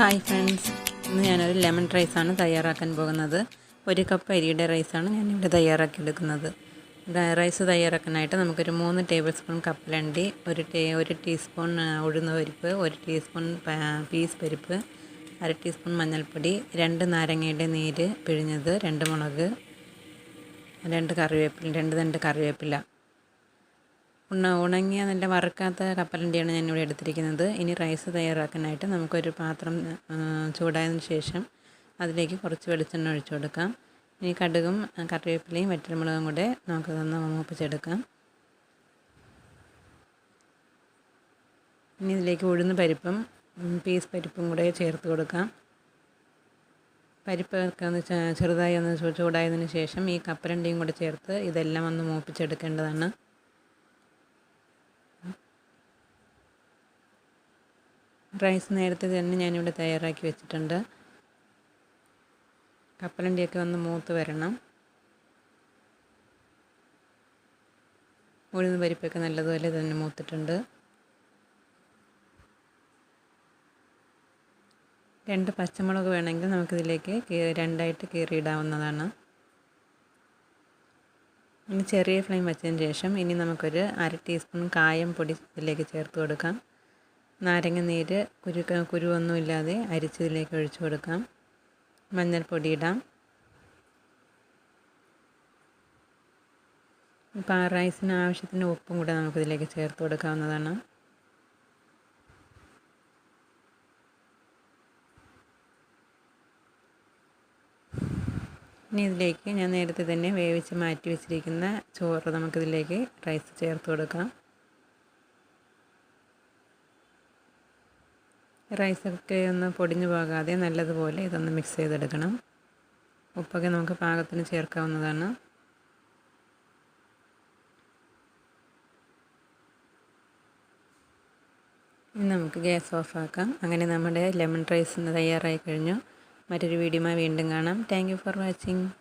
Hi friends ഇന്ന് ഞാനൊരു lemon റൈസാണ് തയ്യാറാക്കാൻ പോകുന്നത്. ഒരു കപ്പ് അരിയുടെ റൈസാണ് ഞാനിവിടെ തയ്യാറാക്കിയെടുക്കുന്നത്. റൈസ് തയ്യാറാക്കാനായിട്ട് നമുക്കൊരു മൂന്ന് ടേബിൾ സ്പൂൺ കപ്പലണ്ടി ഒരു ടേ ഒരു ടീസ്പൂൺ ഉഴുന്ന പരിപ്പ് ഒരു ടീസ്പൂൺ പീസ് പരിപ്പ് അര ടീസ്പൂൺ മഞ്ഞൾപ്പൊടി രണ്ട് നാരങ്ങയുടെ നീര് പിഴിഞ്ഞത് രണ്ട് മുളക് രണ്ട് കറിവേപ്പില രണ്ട് രണ്ട് കറിവേപ്പില. ഉണ ഉണങ്ങിയ നല്ല വറുക്കാത്ത കപ്പലണ്ടിയാണ് ഞാനിവിടെ എടുത്തിരിക്കുന്നത്. ഇനി റൈസ് തയ്യാറാക്കാനായിട്ട് നമുക്കൊരു പാത്രം ചൂടായതിന് ശേഷം അതിലേക്ക് കുറച്ച് വെളിച്ചെണ്ണ ഒഴിച്ചു കൊടുക്കാം. ഇനി കടുകും കറിവേപ്പിലയും വറ്റൽമുളകും കൂടെ നമുക്ക് തന്ന് മൂപ്പിച്ചെടുക്കാം. ഇനി ഇതിലേക്ക് ഉഴുന്ന് പരിപ്പും പീസ് പരിപ്പും കൂടെ ചേർത്ത് കൊടുക്കാം. പരിപ്പൊക്കെ ഒന്ന് ചെറുതായി ഒന്ന് ചൂടായതിന് ശേഷം ഈ കപ്പലണ്ടിയും കൂടെ ചേർത്ത് ഇതെല്ലാം ഒന്ന് മൂപ്പിച്ചെടുക്കേണ്ടതാണ്. റൈസ് നേരത്തെ തന്നെ ഞാനിവിടെ തയ്യാറാക്കി വെച്ചിട്ടുണ്ട്. കപ്പലണ്ടിയൊക്കെ ഒന്ന് മൂത്ത് വരണം. ഉഴുന്ന് പരിപ്പൊക്കെ നല്ലതുപോലെ തന്നെ മൂത്തിട്ടുണ്ട്. രണ്ട് പച്ചമുളക് വേണമെങ്കിൽ നമുക്കിതിലേക്ക് രണ്ടായിട്ട് കീറിയിടാവുന്നതാണ്. ഇനി ചെറിയ ഫ്ലെയിം വെച്ചതിന് ശേഷം ഇനി നമുക്കൊരു അര ടീസ്പൂൺ കായം പൊടി ഇതിലേക്ക് ചേർത്ത് കൊടുക്കാം. നാരങ്ങ നീര് കുരു കുരുവൊന്നും ഇല്ലാതെ അരിച്ചതിലേക്ക് ഒഴിച്ചു കൊടുക്കാം. മഞ്ഞൾപ്പൊടി ഇടാം ആ റൈസിന് ആവശ്യത്തിന് ഉപ്പും കൂടെ നമുക്കിതിലേക്ക് ചേർത്ത് കൊടുക്കാവുന്നതാണ്. ഇനി ഇതിലേക്ക് ഞാൻ നേരത്തെ തന്നെ വേവിച്ച് മാറ്റി വെച്ചിരിക്കുന്ന ചോറ് നമുക്കിതിലേക്ക് റൈസ് ചേർത്ത് കൊടുക്കാം. റൈസൊക്കെ ഒന്ന് പൊടിഞ്ഞു പോകാതെ നല്ലതുപോലെ ഇതൊന്ന് മിക്സ് ചെയ്തെടുക്കണം. ഉപ്പൊക്കെ നമുക്ക് പാകത്തിന് ചേർക്കാവുന്നതാണ്. ഇനി നമുക്ക് ഗ്യാസ് ഓഫാക്കാം. അങ്ങനെ നമ്മുടെ ലെമൺ റൈസ് തയ്യാറായി കഴിഞ്ഞു. മറ്റൊരു വീഡിയോമായി വീണ്ടും കാണാം. Thank for watching